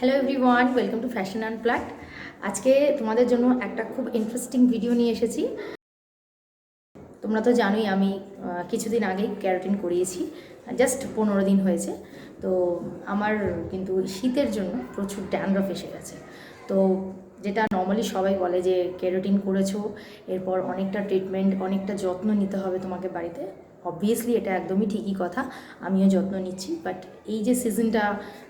Hello everyone welcome to fashion and plat আজকে তোমাদের জন্য একটা খুব ইন্টারেস্টিং ভিডিও নিয়ে এসেছি। তোমরা তো জানোই আমি কিছুদিন আগেই ক্যারোটিন করিয়েছি জাস্ট পনেরো দিন হয়েছে। তো আমার কিন্তু শীতের জন্য প্রচুর ড্যান্ড্রফ এসে গেছে। তো যেটা নর্মালি সবাই বলে যে, ক্যারোটিন করেছ, এরপর অনেকটা ট্রিটমেন্ট অনেকটা যত্ন নিতে হবে তোমাকে বাড়িতে। অবভিয়াসলি এটা একদমই ঠিকই কথা, আমিও যত্ন নিচ্ছি বাট এই যে সিজনটা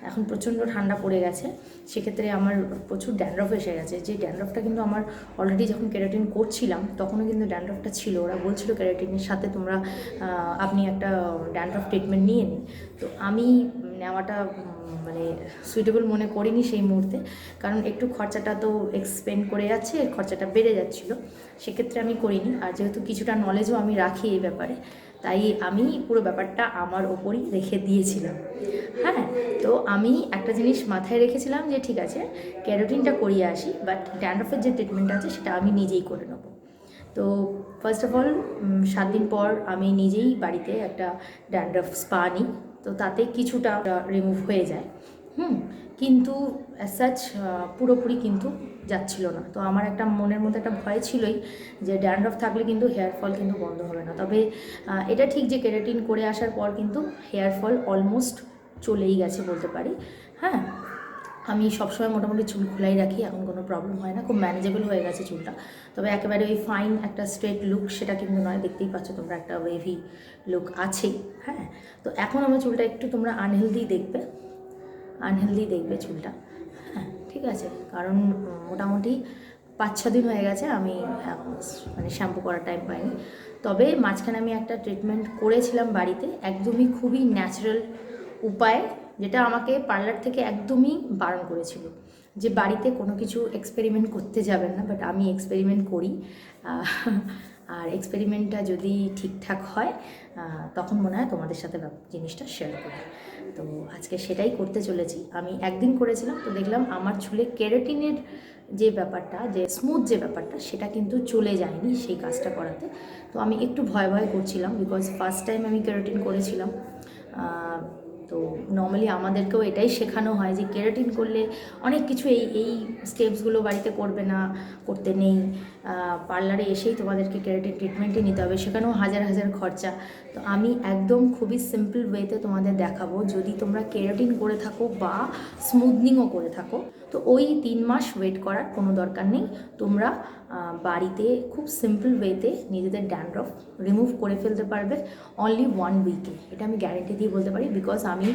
এখন প্রচণ্ড ঠান্ডা পড়ে গেছে, সেক্ষেত্রে আমার প্রচুর ড্যান্ড্রফ এসে গেছে, যে ড্যান্ড্রফটা কিন্তু আমার অলরেডি যখন ক্যারাটিন করছিলাম, তখনও কিন্তু ড্যান্ড্রফটা ছিল, ওরা বলছিল ক্যারাটিনের সাথে তোমরা আপনি একটা ড্যান্ড্রফ ট্রিটমেন্ট নিয়ে নিন, তো আমি নেওয়াটা মানে সুইটেবল মনে করিনি সেই মুহূর্তে, কারণ একটু খরচাটা তো এক্সপেন্ড করে যাচ্ছে, খরচাটা বেড়ে যাচ্ছিল, সেক্ষেত্রে আমি করিনি, আর যেহেতু কিছুটা নলেজও আমি রাখি এই ব্যাপারে তাই আমি পুরো ব্যাপারটা আমার ওপরই রেখে দিয়েছিলাম। হ্যাঁ তো আমি একটা জিনিস মাথায় রেখেছিলাম যে ঠিক আছে, ক্যারোটিনটা করিয়ে আসি বাট ড্যান্ড্রফের যে ট্রিটমেন্ট আছে সেটা আমি নিজেই করে নেব। তো ফার্স্ট অফ অল সাত দিন পর আমি নিজেই বাড়িতে একটা ড্যান্ড্রফ স্পা নিই, তো তাতে কিছুটা রিমুভ হয়ে যায়। হুম, কিন্তু অ্যাজ সাচ পুরোপুরি কিন্তু যাচ্ছিল না। তো আমার একটা মনের মধ্যে একটা ভয় ছিলই যে ড্যান্ড্রফ থাকলে কিন্তু হেয়ার ফল কিন্তু বন্ধ হবে না। তবে এটা ঠিক যে কেরাটিন করে আসার পর কিন্তু হেয়ার ফল অলমোস্ট চলেই গেছে বলতে পারি। হ্যাঁ আমি সবসময় মোটামুটি চুল খোলাই রাখি, এখন কোনো প্রবলেম হয় না। খুব ম্যানেজেবল হয়ে গেছে চুলটা। তবে একেবারে ওই ফাইন একটা স্ট্রেট লুক সেটা কিন্তু নয়। দেখতেই পাচ্ছ তোমরা একটা ওয়েভি লুক আছেই। হ্যাঁ তো এখন আমার চুলটা একটু তোমরা আনহেলদি দেখবে। আনহেলদি দেখবে চুলটা। ঠিক আছে? কারণ মোটামুটি পাঁচ ছ দিন হয়ে গেছে আমি মানে শ্যাম্পু করার টাইম পাইনি। তবে মাঝখানে আমি একটা ট্রিটমেন্ট করেছিলাম বাড়িতে, একদমই খুবই ন্যাচারাল উপায়, যেটা আমাকে পার্লার থেকে একদমই বারণ করেছিল যে বাড়িতে কোনো কিছু এক্সপেরিমেন্ট করতে যাবেন না বাট আমি এক্সপেরিমেন্ট করি। আর এক্সপেরিমেন্টটা যদি ঠিকঠাক হয় তখন মনে হয় তোমাদের সাথে জিনিসটা শেয়ার করি তো আজকে সেটাই করতে চলেছি। আমি একদিন করেছিলাম, তো দেখলাম আমার চুলে কেরাটিনের যে ব্যাপারটা, যে স্মুথ যে ব্যাপারটা, সেটা কিন্তু চলে যায়নি সেই কাজটা করাতে। তো আমি একটু ভয় ভয় করছিলাম বিকজ ফার্স্ট টাইম আমি কেরাটিন করেছিলাম। তো নর্মালি আমাদেরকেও এটাই শেখানো হয় যে কেরাটিন করলে অনেক কিছু এই এই স্টেপসগুলো বাড়িতে করবে না, করতে নেই। পার্লারে এসেই তোমাদেরকে কেরাটিন ট্রিটমেন্টই নিতে হবে, সেখানেও হাজার হাজার খরচা। তো আমি একদম খুবই সিম্পল ওয়েতে তোমাদের দেখাবো। যদি তোমরা কেরাটিন করে থাকো বা স্মুথনিংও করে থাকো, তো ওই তিন মাস ওয়েট করার কোনো দরকার নেই। তোমরা বাড়িতে খুব সিম্পল ওয়েতে নিজেদের ড্যান্ড্রফ রিমুভ করে ফেলতে পারবে অনলি ওয়ান উইকে এটা আমি গ্যারেন্টি দিয়ে বলতে পারি বিকজ আমি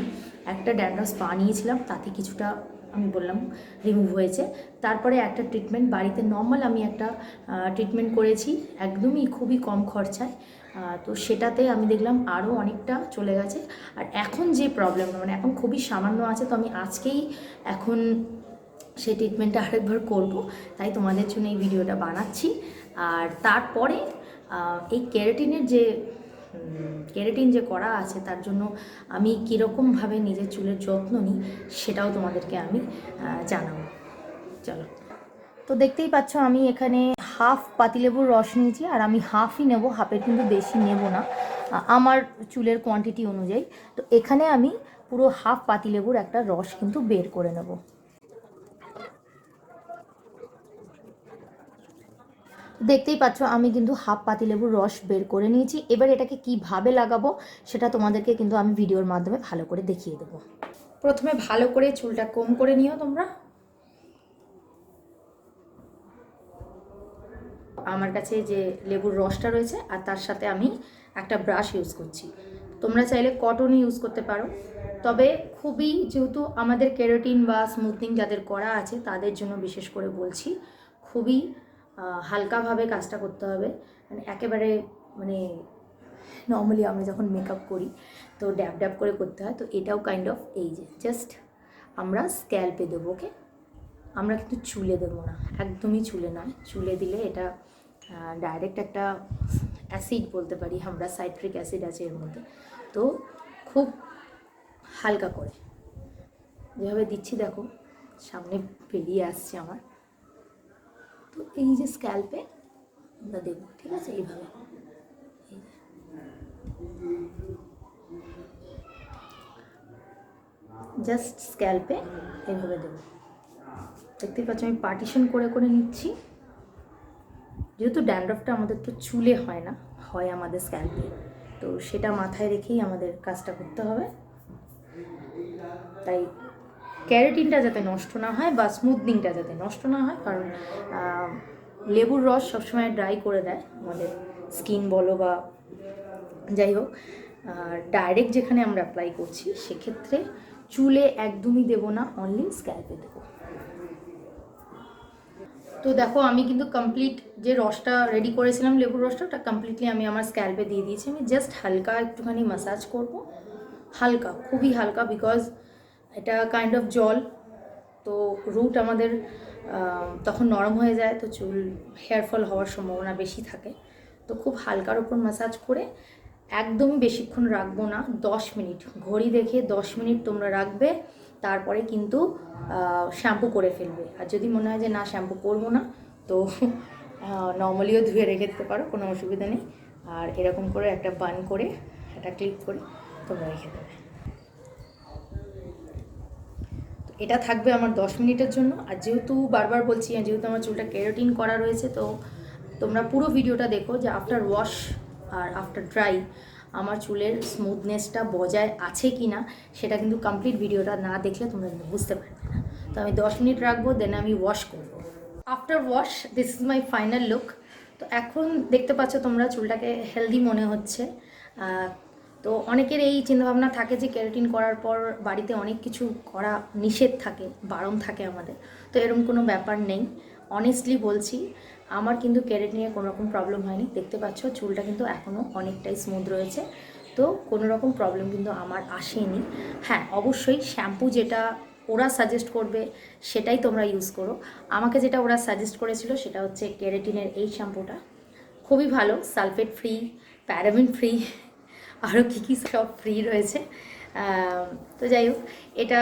একটা ড্যান্ড্রফ স্পা নিয়েছিলাম তাতে কিছুটা আমি বললাম রিমুভ হয়েছে। তারপরে একটা ট্রিটমেন্ট বাড়িতে নর্মাল আমি একটা ট্রিটমেন্ট করেছি, একদমই খুবই কম খরচায়। তো সেটাতে আমি দেখলাম আরও অনেকটা চলে গেছে। আর এখন যে প্রবলেম মানে এখন খুবই সামান্য আছে, তো আমি আজকেই এখন সেই ট্রিটমেন্টটা আরেকবার করব। তাই তোমাদের জন্য এই ভিডিওটা বানাচ্ছি। আর তারপরে এই ক্যারেটিনের যে ক্যারেটিন যে করা আছে, তার জন্য আমি কীরকমভাবে নিজের চুলের যত্ন নিই সেটাও তোমাদেরকে আমি জানাব। চলো। তো দেখতেই পাচ্ছ আমি এখানে হাফ পাতিলেবুর রস নিয়েছি, আর আমি হাফই নেব, হাফের কিন্তু বেশি নেব না আমার চুলের কোয়ান্টিটি অনুযায়ী। তো এখানে আমি পুরো হাফ পাতিলেবুর একটা রস কিন্তু বের করে নেব। দেখতেই পাচ্ছ, আমি কিন্তু হাফ পাতিলেবুর রস বের করে নিয়েছি। এবার এটাকে কীভাবে লাগাবো সেটা তোমাদেরকে কিন্তু আমি ভিডিওর মাধ্যমে ভালো করে দেখিয়ে দেবো। প্রথমে ভালো করে চুলটা কম করে নিও তোমরা। আমার কাছে যে লেবুর রসটা রয়েছে, আর তার সাথে আমি একটা ব্রাশ ইউজ করছি। তোমরা চাইলে কটন ইউজ করতে পারো। তবে খুবই যেহেতু আমাদের কেরোটিন বা স্মুথনিং যাদের করা আছে, তাদের জন্য বিশেষ করে বলছি, খুবই হালকাভাবে কাজটা করতে হবে। মানে একেবারে মানে নর্মালি আমরা যখন মেকআপ করি, তো ড্যাব ড্যাব করে করতে হয়। তো এটাও কাইন্ড অফ এই যে জাস্ট আমরা স্ক্যাল্পে দেবো ওকে আমরা কিন্তু চুলে দেবো না, একদমই চুলে নয়। চুলে দিলে এটা ডাইরেক্ট একটা অ্যাসিড বলতে পারি আমরা সাইট্রিক অ্যাসিড আছে এর মধ্যে। তো খুব হালকা করে। যেভাবে দিচ্ছি দেখো, সামনে বেরিয়ে আসছে আমার। তো এই যে স্ক্যাল্পে আমরা দেবো ঠিক আছে? এইভাবে। জাস্ট স্ক্যাল্পে এইভাবে দেবো দেখতেই পাচ্ছ, আমি পার্টিশন করে করে নিচ্ছি। যেহেতু ড্যান্ড্রফটা আমাদের তো চুলে হয় না, হয় আমাদের স্ক্যাল্পে। তো সেটা মাথায় রেখেই আমাদের কাজটা করতে হবে। তাই ক্যারেটিনটা যাতে নষ্ট না হয় বা স্মুথনিংটা যাতে নষ্ট না হয়, কারণ লেবুর রস সবসময় ড্রাই করে দেয় আমাদের স্কিন বলো বা যাই হোক ডাইরেক্ট যেখানে আমরা অ্যাপ্লাই করছি সেক্ষেত্রে চুলে একদমই দেবো না অনলি স্ক্যাল্পে দেবো। তো দেখো, আমি কিন্তু কমপ্লিট যে রসটা রেডি করেছিলাম, লেবুর রসটা, ওটা কমপ্লিটলি আমি আমার স্ক্যাল্পে দিয়ে দিয়েছি। আমি জাস্ট হালকা একটুখানি মাসাজ করব। হালকা, খুবই হালকা বিকজ এটা কাইন্ড অফ জল। তো রুট আমাদের তখন নরম হয়ে যায়, তো চুল হেয়ার ফল হওয়ার সম্ভাবনা বেশি থাকে। তো খুব হালকার ওপর মাসাজ করে একদমই বেশিক্ষণ রাখব না, দশ মিনিট। ঘড়ি দেখে দশ মিনিট তোমরা রাখবে, তারপরে কিন্তু শ্যাম্পু করে ফেলবে। আর যদি মনে হয় যে না শ্যাম্পু করব না, তো নর্মালিও ধুয়ে রেখে দিতে পারো, কোনো অসুবিধা নেই। আর এরকম করে একটা বান করে, একটা ক্লিক করে তোমরা রেখে দেবে তো এটা থাকবে আমার দশ মিনিটের জন্য। আর যেহেতু বারবার বলছি যেহেতু আমার চুলটা কেরোটিন করা রয়েছে, তো তোমরা পুরো ভিডিওটা দেখো যে আফটার ওয়াশ আর আফটার ড্রাই আমার চুলের স্মুথনেসটা বজায় আছে কি না সেটা কিন্তু কমপ্লিট ভিডিওটা না দেখলে তোমরা কিন্তু বুঝতে পারবে না। তো আমি দশ মিনিট রাখব দেন আমি ওয়াশ করব। After wash this is my final look তো এখন দেখতে পাচ্ছ তোমরা চুলটাকে হেলদি মনে হচ্ছে। তো অনেকের এই চিন্তাভাবনা থাকে যে ক্যারাটিন করার পর বাড়িতে অনেক কিছু করা নিষেধ থাকে, বারণ থাকে আমাদের। তো এরকম কোনো ব্যাপার নেই। অনেস্টলি বলছি, আমার কিন্তু ক্যারেটিনে কোনো রকম প্রবলেম হয়নি। দেখতে পাচ্ছ, চুলটা কিন্তু এখনও অনেকটাই স্মুথ রয়েছে। তো কোনো রকম প্রবলেম কিন্তু আমার আসেনি। হ্যাঁ অবশ্যই শ্যাম্পু যেটা ওরা সাজেস্ট করবে, সেটাই তোমরা ইউজ করো। আমাকে যেটা ওরা সাজেস্ট করেছিল, সেটা হচ্ছে কেরেটিনের এই শ্যাম্পুটা খুবই ভালো সালফেট ফ্রি প্যারাবিন ফ্রি আরও কী কী সব ফ্রি রয়েছে। তো যাই হোক, এটা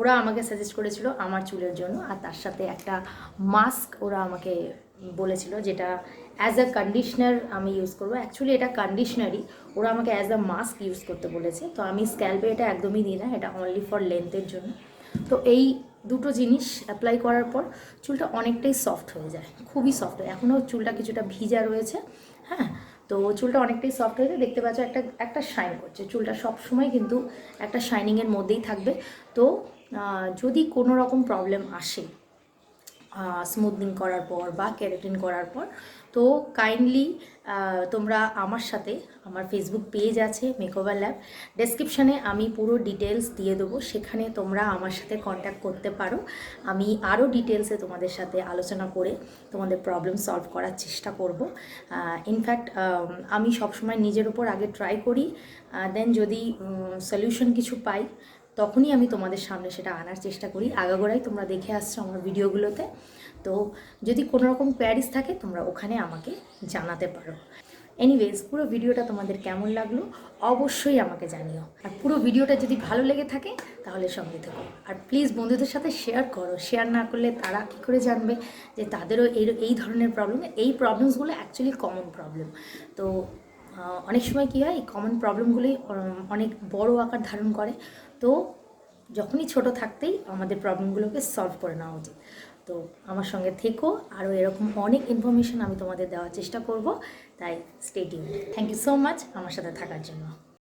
ওরা আমাকে সাজেস্ট করেছিল আমার চুলের জন্য, আর তার সাথে একটা মাস্ক ওরা আমাকে বলেছিল যেটা অ্যাজ আ কন্ডিশনার আমি ইউজ করব। অ্যাকচুয়ালি এটা কন্ডিশনারই ওরা আমাকে অ্যাজ আ মাস্ক ইউজ করতে বলেছে। তো আমি স্ক্যাল্পে এটা একদমই দিই না, এটা অনলি ফর লেন্থের জন্য। তো এই দুটো জিনিস অ্যাপ্লাই করার পর চুলটা অনেকটাই সফট হয়ে যায়, খুবই সফট হয় এখনও চুলটা কিছুটা ভিজা রয়েছে হ্যাঁ? তো চুলটা অনেকটাই সফট হয়েছে দেখতে পাচ্ছ একটা একটা শাইন করছে। চুলটা সব সময় কিন্তু একটা শাইনিংয়ের মধ্যেই থাকবে। তো যদি কোনো রকম প্রবলেম আসে স্মুথনিং করার পর বা ক্যারেটিন করার পর, তো কাইন্ডলি তোমরা আমার সাথে আমার ফেসবুক পেজ আছে মেকওভার ল্যাব ডেসক্রিপশানে আমি পুরো ডিটেলস দিয়ে দেবো, সেখানে তোমরা আমার সাথে কন্ট্যাক্ট করতে পারো। আমি আরও ডিটেলসে তোমাদের সাথে আলোচনা করে তোমাদের প্রবলেম সলভ করার চেষ্টা করব। ইনফ্যাক্ট আমি সবসময় নিজের উপর আগে ট্রাই করি। দেন যদি সলিউশন কিছু পাই তখনই আমি তোমাদের সামনে সেটা আনার চেষ্টা করি। আগাগোড়াই তোমরা দেখে আসছো আমার ভিডিওগুলোতে। তো যদি কোনো রকম থাকে, তোমরা ওখানে আমাকে জানাতে পারো। এনিওয়েজ পুরো ভিডিওটা তোমাদের কেমন লাগল অবশ্যই আমাকে জানিও। আর পুরো ভিডিওটা যদি ভালো লেগে থাকে, তাহলে সঙ্গে থেকো। আর প্লিজ বন্ধুদের সাথে শেয়ার করো। শেয়ার না করলে তারা কী করে জানবে যে তাদেরও এই এই ধরনের প্রবলেম এই প্রবলেমসগুলো অ্যাকচুয়ালি কমন প্রবলেম তো অনেক সময় কী হয়, এই কমন প্রবলেমগুলোই অনেক বড় আকার ধারণ করে। তো যখনই ছোট থাকতেই আমাদের প্রবলেমগুলোকে সলভ করে নেওয়া উচিত। তো আমার সঙ্গে থেকো, আরও এরকম অনেক ইনফরমেশন আমি তোমাদের দেওয়ার চেষ্টা করব, তাই stadium thank you so much আমার সাথে থাকার জন্য।